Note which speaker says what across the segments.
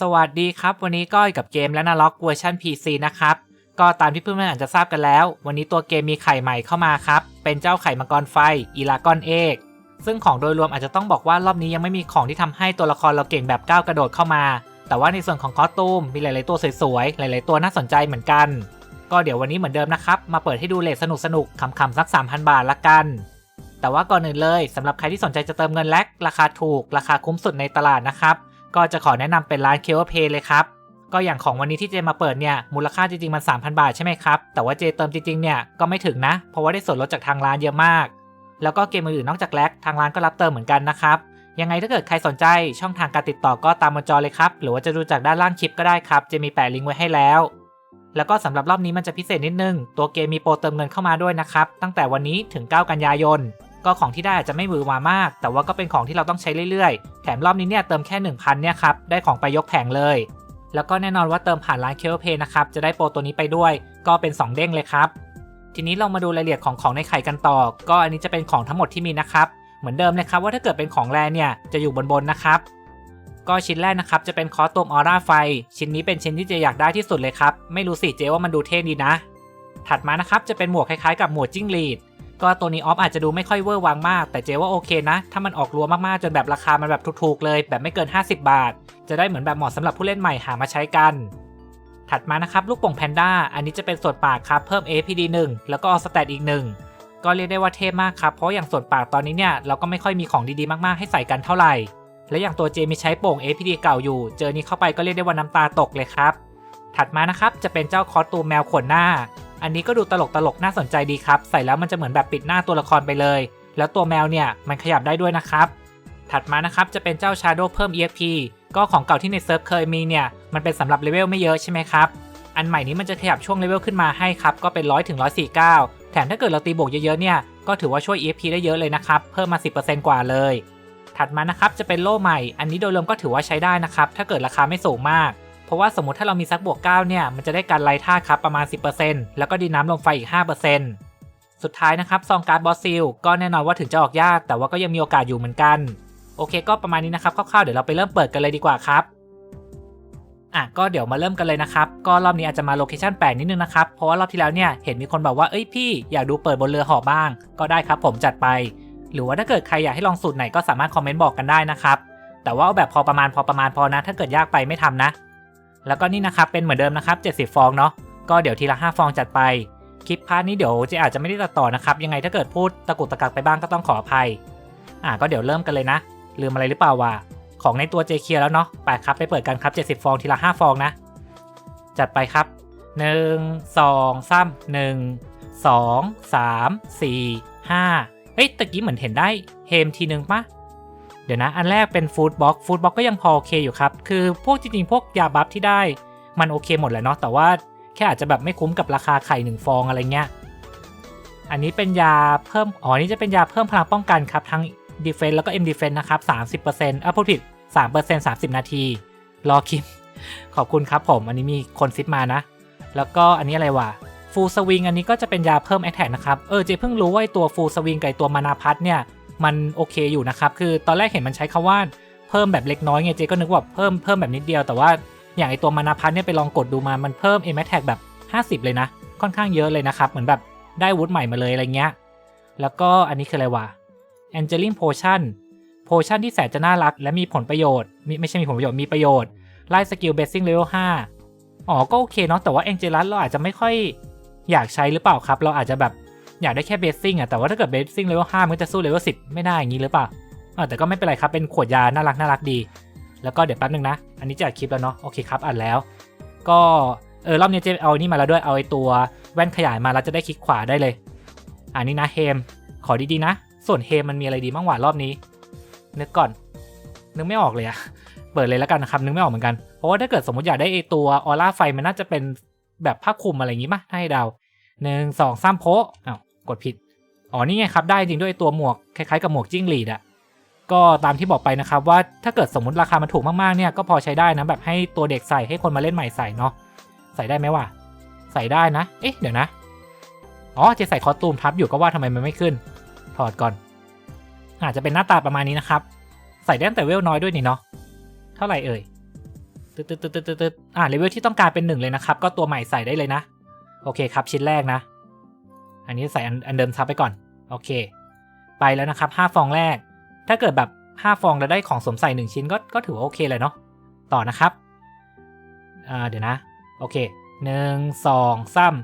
Speaker 1: สวัสดีครับ วันนี้ก็อยู่กับเกมและนาล็อกเวอร์ชัน PC นะครับ ก็ตามที่เพื่อนๆอาจจะทราบกันแล้ว วันนี้ตัวเกมมีไข่ใหม่เข้ามาครับ เป็นเจ้าไข่มังกรไฟอีลากอนเอกซึ่งของโดยรวมอาจจะต้องบอกว่ารอบนี้ยังไม่มีของที่ทำให้ตัวละครเราเก่งแบบก้าวกระโดดเข้ามา แต่ว่าในส่วนของคอสตูมมีหลายๆตัวสวยๆ หลายๆตัวน่าสนใจเหมือนกัน ก็เดี๋ยววันนี้เหมือนเดิมนะครับ มาเปิดให้ดูเลทสนุกๆขำๆสัก 3,000 บาทละกัน แต่ว่าก่อนอื่นเลยสำหรับใครที่สนใจจะเติมเงินแลกราคาถูก ราคาคุ้มสุดในตลาดนะครับ ก็จะขอแนะนำเป็นร้านเคเวเพย์เลยครับ ก็อย่างของวันนี้ที่เจมาเปิดเนี่ยมูลค่าจริงๆมัน 3,000 บาทใช่ไหมครับ แต่ว่าเจเติมจริงๆเนี่ยก็ไม่ถึงนะ เพราะว่าได้ส่วนลดจากทางร้านเยอะมาก แล้วก็เกมอื่นๆนอกจากแลกทางร้านก็รับเติมเหมือนกันนะครับยังไงถ้าเกิดใครสนใจช่องทางการติดต่อก็ตามบนจอเลยครับ หรือว่าจะดูจากด้านล่างคลิปก็ได้ครับเจมีแปะลิงก์ไว้ให้แล้ว แล้วก็สำหรับรอบนี้มันจะพิเศษนิดนึง ตัวเกมมีโปรเติมเงินเข้ามาด้วยนะครับ ตั้งแต่วันนี้ถึง 9 กันยายน ก็ของที่ได้อาจจะไม่มือมามาก แต่ว่าก็เป็นของที่เราต้องใช้เรื่อยๆ แถมรอบนี้เนี่ยเติมแค่ 1,000เนี่ยครับได้ของไปยกแผงเลย แล้วก็แน่นอนว่าเติมผ่านร้านเคเ p เพย์นะครับจะได้โปรตัวนี้ไปด้วย ก็เป็น 2 เด้งเลยครับ ทีนี้เรามาดูรายละเอียดของของในไข่กันต่อ ก็อันนี้จะเป็นของทั้งหมดที่มีนะครับ เหมือนเดิมเลยครับว่าถ้าเกิดเป็นของแรเนี่ยจะอยู่บนบนนะครับ ก็ชิ้นแรกนะครับจะเป็นคอสตูมออร่าไฟ ชิ้นนี้เป็นชิ้นที่เจอยากได้ที่สุดเลยครับไม่รู้สิเจว่ามันดูเท่ดีนะ ถัดมานะครับจะเป็นหมวกคล้ายๆ กับหมวกจิ้งหรีด ก็ตัวนี้ออฟอาจจะดูไม่ค่อยเวอร์วังมาก แต่เจว่าโอเคนะ ถ้ามันออกรัวมากๆ จนแบบราคามันแบบถูกๆเลย แบบไม่เกิน 50 บาท จะได้เหมือนแบบเหมาะสำหรับผู้เล่นใหม่หามาใช้กัน ถัดมานะครับลูกโป่งแพนด้าอันนี้จะเป็นส่วนปากครับเพิ่ม APD 1 แล้วก็ออสแตทอีกหนึ่งก็เรียกได้ว่าเท่มากครับ เพราะอย่างส่วนปากตอนนี้เนี่ยเราก็ไม่ค่อยมีของดีๆมากๆ ให้ใส่กันเท่าไหร่ และอย่างตัวเจมีใช้โป่ง APD เก่าอยู่ เจอนี้เข้าไปก็เรียกได้ว่าน้ำตาตกเลยครับ ถัดมานะครับจะเป็นเจ้าคอสตูมแมวขนหน้า อันนี้ก็ดูตลกตลกๆน่าสนใจดีครับ ใส่แล้วมันจะเหมือนแบบปิดหน้าตัวละครไปเลย แล้วตัวแมวเนี่ยมันขยับได้ด้วยนะครับ ถัดมานะครับจะเป็นเจ้า Shadow เพิ่ม EXP ก็ของเก่าที่ในเซิร์ฟเคยมีเนี่ยมันเป็นสำหรับเลเวลไม่เยอะใช่ไหมครับ อันใหม่นี้มันจะขยับช่วงเลเวลขึ้นมาให้ครับก็เป็น 100ถึง149 แถมถ้าเกิดเราตีบวกเยอะๆเนี่ยก็ถือว่าช่วย EXP ได้เยอะเลยนะครับ เพิ่มมา 10%กว่าเลย ถัดมานะครับจะเป็นโล่ใหม่ อันนี้โดยรวมก็ถือว่าใช้ได้นะครับ ถ้าเกิดราคาไม่สูงมาก เพราะว่าสมมติถ้าเรามีซักบวก9เนี่ยมันจะได้การไล่ท่าครับประมาณ 10%แล้วก็ดีน้ำลมไฟอีก 5%สุดท้ายนะครับซองการ์ดบอสซิลก็แน่นอนว่าถึงจะออกยาก แต่ว่าก็ยังมีโอกาสอยู่เหมือนกัน โอเค ก็ประมาณนี้นะครับคร่าวๆเดี๋ยวเราไปเริ่มเปิดกันเลยดีกว่าครับอะก็เดี๋ยวมาเริ่มกันเลยนะครับ ก็รอบนี้อาจจะมาโลเคชันแปลกนิดนึงนะครับ เพราะว่ารอบที่แล้วเนี่ยเห็นมีคนบอกว่า เอ้ยพี่อยากดูเปิดบนเรือหอบ้าง ก็ได้ครับผมจัดไป หรือว่าถ้าเกิดใครอยากให้ลองสูตรไหนก็สามารถคอมเมนต์บอกกันได้นะครับ แต่ว่าเอาแบบพอประมาณพอประมาณพอนะ ถ้าเกิดยากไปไม่ทำนะ แล้วก็นี่นะครับเป็นเหมือนเดิมนะครับ 70 ฟองเนาะก็เดี๋ยวทีละ 5 ฟองจัดไปคลิปพาร์ทนี้เดี๋ยวเจะอาจจะไม่ได้ตัดต่อนะครับ ยังไงถ้าเกิดพูดตะกุกตะกักไปบ้างก็ต้องขออภัย อะก็เดี๋ยวเริ่มกันเลยนะ ลืมอะไรหรือเปล่าวะของในตัวเจเคลียร์แล้วเนาะไปครับไปเปิดกันครับ 70 ฟองทีละ 5 ฟองนะ จัดไปครับ 1 2 3 1 2 3 4 5เฮ้ยตะกี้เหมือนเห็นได้เฮมทีนึงปะ ดี๋ยวนะ อันแรกเป็นฟู้ดบ็อกฟู้ดบ็อกก็ยังพอโอเคอยู่ครับ คือพวกจริงๆ พวกยาบัฟที่ได้มันโอเคหมดแหละเนาะแต่ว่าแค่อาจจะแบบไม่คุ้มกับราคาไข่หนึ่งฟองอะไรเงี้ยอันนี้เป็นยาเพิ่มอ๋อนี่จะเป็นยาเพิ่มพลังป้องกันครับ ทั้ง Defense แล้วก็ M Defense นะครับ30%อะพูดผิด3% 30 นาที รอคิม ขอบคุณครับผม อันนี้มีคนซิปมานะ แล้วก็อันนี้อะไรวะฟูลสวิงอันนี้ก็จะเป็นยาเพิ่มแอ t แทกนะครับ เออเจเพิ่งรู้ว่าตัวฟูลสวิงกับตัวมานาพัทเนี่ย มันโอเคอยู่นะครับ คือตอนแรกเห็นมันใช้คาว่าเพิ่มแบบเล็กน้อยไงเจก็นึกว่าเพิ่มเพิ่มแบบนิดเดียวแต่ว่าอย่างไอตัวมานาพัทเนี่ยไปลองกดดูมามันเพิ่มเอ็มทแท็กแบบ 50 เลยนะ ค่อนข้างเยอะเลยนะครับ เหมือนแบบได้วุฒิใหม่มาเลยอะไรเงี้ย แล้วก็อันนี้คืออะไรวะ a n g e l i n Potion โพชั่นที่แสนจะน่ารัก และมีผลประโยชน์มีไม่ใช่มีผลประโยชน์มีประโยชน์ไล่สกิลเบสซิ่งเลเวล5อ๋อก็โอเคเนาะแต่ว่า a n g e l u s เราอาจจะไม่ค่อยอยากใช้หรือเปล่าครับ เราอาจจะแบบ อยากได้แค่เบสซิ่งอะแต่ว่าถ้าเกิดเบสซิ่งเลเวล5มันจะสู้เลเวล10ไม่ได้อย่างนี้หรือเปล่าเออแต่ก็ไม่เป็นไรครับเป็นขวดยาน่ารักน่ารักดี แล้วก็เดี๋ยวแป๊บนึงนะ อันนี้จะอัดคลิปแล้วเนาะโอเคครับอัดแล้ว ก็เออรอบนี้จะเอานี่มาแล้วด้วยเอาไอ้ตัวแว่นขยายมาแล้วจะได้คลิกขวาได้เลย อันนี้นะเฮมขอดีๆนะ ส่วนเฮมมันมีอะไรดีบ้างหวารอบนี้นึกก่อนนึกไม่ออกเลยอะเปิดเลยแล้วกันนะครับนึกไม่ออกเหมือนกันเพราะว่าถ้าเกิดสมมติอยากได้ไอตัวออร่าไฟมันน่าจะเป็นแบบผ้าคลุมอะไรอย่างงี้ป่ะให้ดาหนึ่งสองสามโพอ้าว กดผิด อ๋อนี่ไงครับ ได้จริงด้วยตัวหมวกคล้ายๆกับหมวกจิ้งหรีดอะก็ตามที่บอกไปนะครับว่าถ้าเกิดสมมติราคามันถูกมากๆเนี่ยก็พอใช้ได้นะแบบให้ตัวเด็กใส่ให้คนมาเล่นใหม่ใส่เนาะใส่ได้ไหมวะใส่ได้นะ เอ๊ะเดี๋ยวนะอ๋อจะใส่คอสตูมทับอยู่ก็ว่าทำไมมันไม่ขึ้น ถอดก่อน อาจจะเป็นหน้าตาประมาณนี้นะครับ ใส่ได้แต่เวลน้อยด้วยนี่เนาะเท่าไหร่เอ่ยตตึ๊ดตึ๊ดตึ๊ดตึ๊ดตึ๊ดตึ๊ดอ่าเลเวลที่ต้องการเป็นหนึ่งเลยนะครับ ก็ตัวใหม่ใส่ได้เลยนะ โอเคครับชิ้นแรกนะ อันนี้ใส่อันเดิมซับไปก่อน โอเค ไปแล้วนะครับห้าฟองแรก ถ้าเกิดแบบห้าฟองแล้วได้ของสวมใส่หนึ่งชิ้นก็ก็ถือว่าโอเคเลยเนาะ ต่อนะครับเดี๋ยวนะ โอเคหนึ่งสองสาม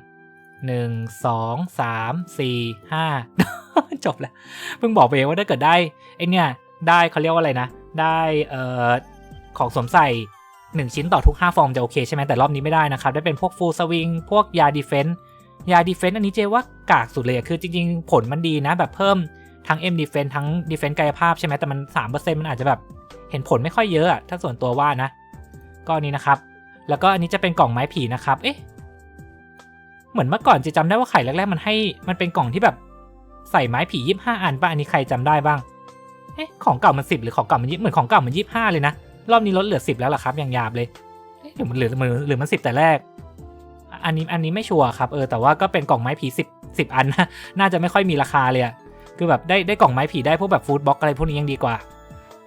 Speaker 1: หนึ่งสองสามสี่ห้าจบแล้ว เพิ่งบอกไปเองว่าถ้าเกิดได้ไอเนี่ยได้เขาเรียกว่าอะไรนะ ได้เอ่อของสวมใส่1 ชิ้นต่อทุก 5 ฟองจะโอเคใช่ไหมแต่รอบนี้ไม่ได้นะครับ ได้เป็นพวกฟูลสวิงพวกยาดีเฟนต์ ยาดีเฟนต์อันนี้เจว่ากากสุดเลยอะคือจริงๆ ผลมันดีนะ แบบเพิ่มทั้ง M Defense ทั้ง Defense กายภาพใช่ไหมแต่มัน 3%มันอาจจะแบบเห็นผลไม่ค่อยเยอะถ้าส่วนตัวว่านะ ก็นนี้นะครับ แล้วก็อันนี้จะเป็นกล่องไม้ผีนะครับ เอ๊ะ เหมือนเมื่อก่อนจะจำได้ว่าไข่แรกๆ มันให้มันเป็นกล่องที่แบบใส่ไม้ผียี่ห้าอันป่ะ อันนี้ใครจำได้บ้าง เอ๊ะ ของเก่ามันสิบหรือของเก่ามันยี่เหมือนของเก่ามันยี่ห้าเลยนะ รอบนี้ลดเหลือสิบแล้วล่ะครับอย่างหยาบเลยเอ๊ะหรือมันเหลือหรือมันสิบแต่แรก อันนี้อันนี้ไม่ชัวร์ครับเออแต่ว่าก็เป็นกล่องไม้ผีสิบสิบอันนะน่าจะไม่ค่อยมีราคาเลยอะคือแบบได้ได้กล่องไม้ผีได้พวกแบบฟู้ดบ็อกอะไรพวกนี้ยังดีกว่า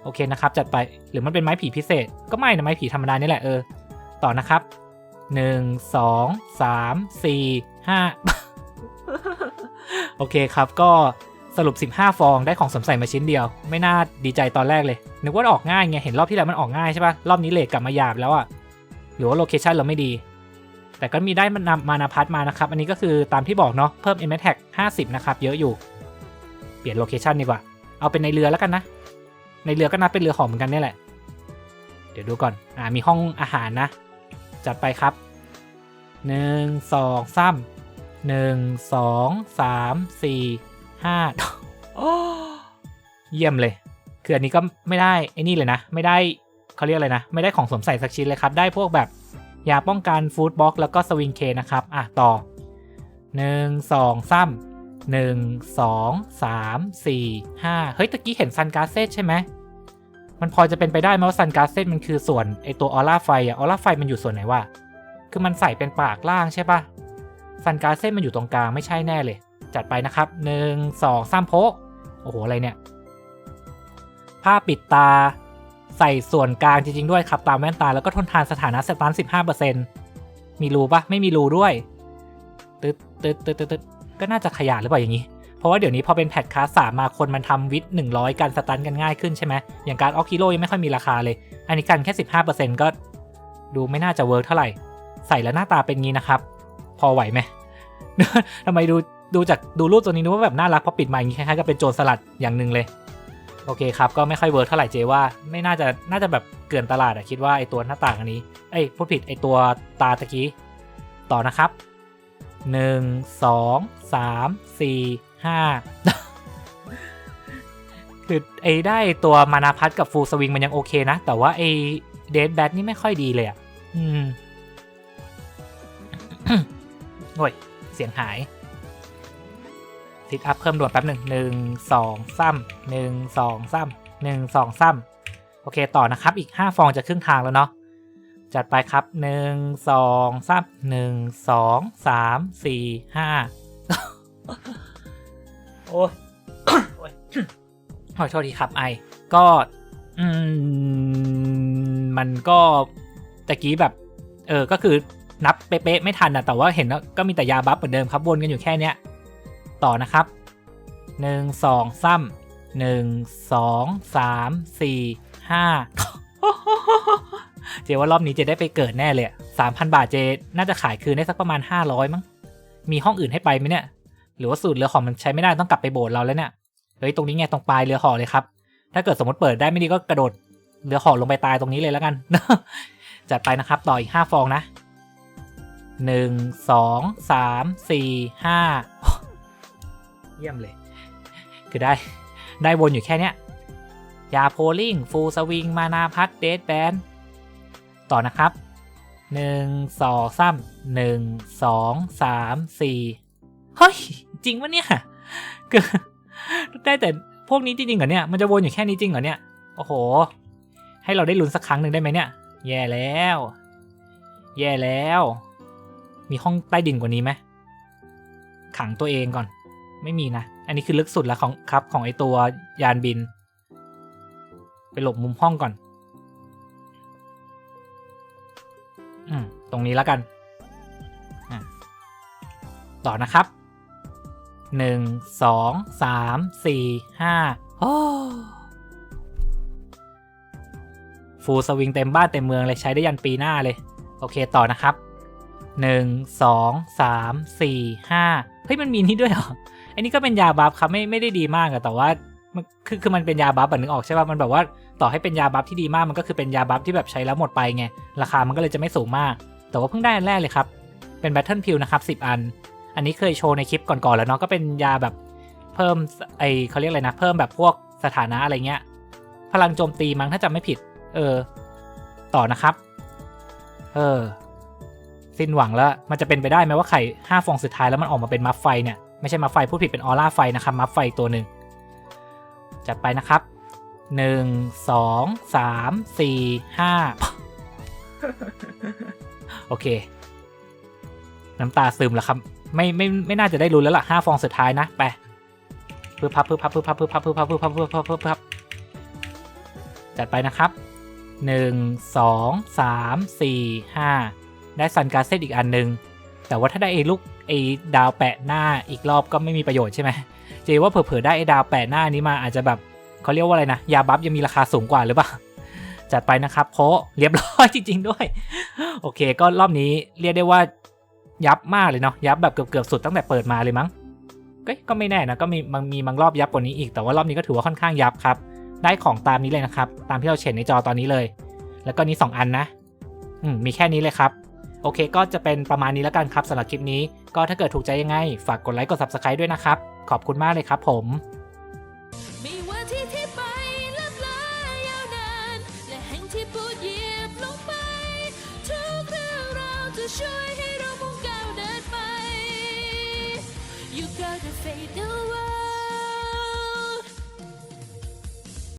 Speaker 1: โอเคนะครับ จัดไปหรือมันเป็นไม้ผีพิเศษ ก็ไม่นะไม้ผีธรรมดานี่แหละเออต่อนะครับหนึ่งสองสามสี่ห้าโอเคครับก็สรุป 15 ฟองได้ของสมใส่มาชิ้นเดียว ไม่น่าดีใจตอนแรกเลย นึกว่าออกง่ายไงเห็นรอบที่แล้วมันออกง่ายใช่ปะรอบนี้เลทกลับมาหยาบแล้วอะหรือว่าโลเคชันเราไม่ดี แต่ก็มีได้มานำมานาพัทมานะครับ อันนี้ก็คือตามที่บอกเนาะเพิ่ม m อ t a g 50 นะครับ เยอะอยู่ เปลี่ยนโลเคชันดีกว่า เอาเป็นในเรือแล้วกันนะ ในเรือก็นับเป็นเรือหอมเหมือนกันนี่แหละ เดี๋ยวดูก่อน อ่า มีห้องอาหารนะ จัดไปครับหนึ่งสองสามหนึ่งสองสามสี่ห้าโอ้เยี่ยมเลย คืออันนี้ก็ไม่ได้ไอ้นี่เลยนะ ไม่ได้เขาเรียกอะไรนะ ไม่ได้ของสวมใส่สักชิ้นเลยครับ ได้พวกแบบ ยาป้องกันฟู้ดบ็อกแล้วก็สวิงเคนะครับ อะ ต่อหนึ่งสองสามหนึ่งสองสามสี่ห้าเฮ้ย ตะกี้เห็นซันการ์เซตใช่ไหม มันพอจะเป็นไปได้ไหมว่าซันการ์เซตมันคือส่วนไอตัวออร่าไฟอะออร่าไฟมันอยู่ส่วนไหนวะ คือมันใส่เป็นปากล่างใช่ปะซันการ์เซตมันอยู่ตรงกลางไม่ใช่แน่เลย จัดไปนะครับหนึ่งสองสามโพโอ้โห อะไรเนี่ย ผ้าปิดตา ใส่ส่วนกลางจริงๆด้วยครับตามแว่นตาแล้วก็ทนทานสถานะสตันสิบห้าเปอร์เซ็นมีรูปะไม่มีรูด้วยตึ๊ดตึ๊ดตึ๊ดตึ๊ดตึ๊ดก็น่าจะขยายหรือเปล่าอย่างนี้ เพราะว่าเดี๋ยวนี้พอเป็นแพทคาสามมาคนมันทำวิทหนึ่งร้อยการสตันกันง่ายขึ้นใช่ไหมอย่างการออกคิโลยังไม่ค่อยมีราคาเลย อันนี้กันแค่สิบห้าเปอร์เซ็นก็ดูไม่น่าจะเวิร์กเท่าไหร่ ใส่แล้วหน้าตาเป็นงี้นะครับ พอไหวไหมทำไมดูดูจากดูรูปตัวนี้นึกว่าแบบน่ารักพอปิดมาอย่างนี้คล้ายๆกับเป็นโจรสลัดอย่างหนึ่งเลย โอเคครับ ก็ไม่ค่อยเวิร์กเท่าไหร่เจว่าไม่น่าจะน่าจะแบบเกลื่อนตลาดอะคิดว่าไอตัวหน้าต่างอันนี้เอ้ยพูดผิดไอตัวตาตะกี้ ต่อนะครับหนึ่งสองสามสี่ห้าคือไอได้ตัวมานาพัทกับฟูลสวิงมันยังโอเคนะ แต่ว่าไอเดดแบทนี่ไม่ค่อยดีเลยอะอืมโอ้ย เสียงหาย ซิทอัพเพิ่มด่วนแป๊บหนึ่งหนึ่งสองซ้ำหนึ่งสองซ้ำหนึ่งสองซ้ำโอเคต่อนะครับ อีกห้าฟองจะครึ่งทางแล้วเนาะจัดไปครับหนึ่งสองซ้ำหนึ่งสองสามสี่ห้าโอ้ยโอ้ยขอโทษทีครับไอก็อืมมันก็ตะกี้แบบ เออก็คือนับเป๊ะๆไม่ทันอะแต่ว่าเห็นก็มีแต่ยาบัฟเหมือนเดิมครับวนกันอยู่แค่เนี้ย ต่อนะครับหนึ่งสองซ้ำหนึ่งสองสามสี่ห้าเจว่ารอบนี้เจได้ไปเกิดแน่เลยสามพันบาทเจน่าจะขายคืนได้สักประมาณห้าร้อยมั้ง มีห้องอื่นให้ไปไหมเนี่ย หรือว่าสูตรเรือหอมันใช้ไม่ได้ต้องกลับไปโบสถ์เราแล้วเนี่ย เฮ้ยตรงนี้ไงตรงปลายเรือหอเลยครับ ถ้าเกิดสมมติเปิดได้ไม่ดีก็กระโดดเรือหอลงไปตายตรงนี้เลยแล้วกัน จัดไปนะครับต่ออีกห้าฟองนะหนึ่งสองสามสี่ห้า เยี่ยมเลย คือได้ได้วนอยู่แค่เนี้ยยาโพลิงฟูลสวิง มานาพัทเดดแบนต่อนะครับหนึ่งสองสามหนึ่งสองสามสี่เฮ้ย จริงวะเนี่ยคือได้แต่พวกนี้จริงเหรอเนี่ย มันจะวนอยู่แค่นี้จริงเหรอเนี่ย โอ้โห ให้เราได้ลุ้นสักครั้งหนึ่งได้ไหมเนี่ย แย่แล้ว แย่แล้ว มีห้องใต้ดินกว่านี้ไหม ขังตัวเองก่อน ไม่มีนะ อันนี้คือลึกสุดแล้วของครับของไอตัวยานบิน ไปหลบมุมห้องก่อน อืม ตรงนี้แล้วกัน ต่อนะครับ หนึ่ง สอง สาม สี่ ห้าโอ้ฟูลสวิงเต็มบ้านเต็มเมืองเลยใช้ได้ยันปีหน้าเลย โอเคต่อนะครับหนึ่งสองสามสี่ห้าเฮ้ย มันมีนี่ด้วยเหรอ อันนี้ก็เป็นยาบัฟครับไม่ไม่ได้ดีมากอะแต่ว่ามันคือคือมันเป็นยาบัฟแบบนึกออกใช่ป่ะมันแบบว่าต่อให้เป็นยาบัฟที่ดีมากมันก็คือเป็นยาบัฟที่แบบใช้แล้วหมดไปไงราคามันก็เลยจะไม่สูงมาก แต่ว่าเพิ่งได้อันแรกเลยครับ เป็นแบทเทิลพิวนะครับ10อัน อันนี้เคยโชว์ในคลิปก่อนๆแล้วเนาะก็เป็นยาแบบเพิ่มไอเขาเรียกอะไรนะเพิ่มแบบพวกสถานะอะไรเงี้ย พลังโจมตีมั้งถ้าจำไม่ผิด เออ ต่อนะครับ เออ สิ้นหวังแล้ว มันจะเป็นไปได้ไหมว่าไข่ห้าฟองสุดท้ายแล้วมันออกมาเป็นมัฟไฟเนี่ย ไม่ใช่มัฟไฟพูดผิดเป็นออร่าไฟนะครับมัฟไฟตัวหนึ่งจัดไปนะครับ หนึ่ง สอง สาม สี่ ห้า โอเค น้ำตาซึมแล้วครับ ไม่ไม่ไม่น่าจะได้ลุ้นแล้วล่ะห้าฟองสุดท้ายนะ ไปพึบพับพึบพับพึบพับพึบพับพึบพับพึบพับพึบพับพึบพับจัดไปนะครับหนึ่งสองสามสี่ห้าได้ซันการเซตอีกอันหนึ่งแต่ว่าถ้าได้ไอ้ลูก ไอ้ดาวแปะหน้าอีกรอบก็ไม่มีประโยชน์ใช่ไหมเจว่าเผื่อๆได้ไอ้ดาวแปะหน้านี้มาอาจจะแบบเขาเรียกว่าอะไรนะยาบัฟยังมีราคาสูงกว่าหรือเปล่าจัดไปนะครับโพะเรียบร้อยจริง ๆ ด้วย โอเค ก็รอบนี้เรียกได้ว่ายับมากเลยเนาะยับแบบเกือบๆสุดตั้งแต่เปิดมาเลยมั้งก็ไม่แน่นะก็มีบางมีบางรอบยับกว่านี้อีกแต่ว่ารอบนี้ก็ถือว่าค่อนข้างยับครับ ได้ของตามนี้เลยนะครับ ตามที่เราเห็นในจอตอนนี้เลย แล้วก็นี้สองอันนะ อืมมีแค่นี้เลยครับ โอเค ก็จะเป็นประมาณนี้แล้วกันครับสำหรับคลิปนี้ ก็ถ้าเกิดถูกใจยังไง ฝากกดไลค์กด subscribe ด้วยนะครับ ขอบคุณมากเลยครับผม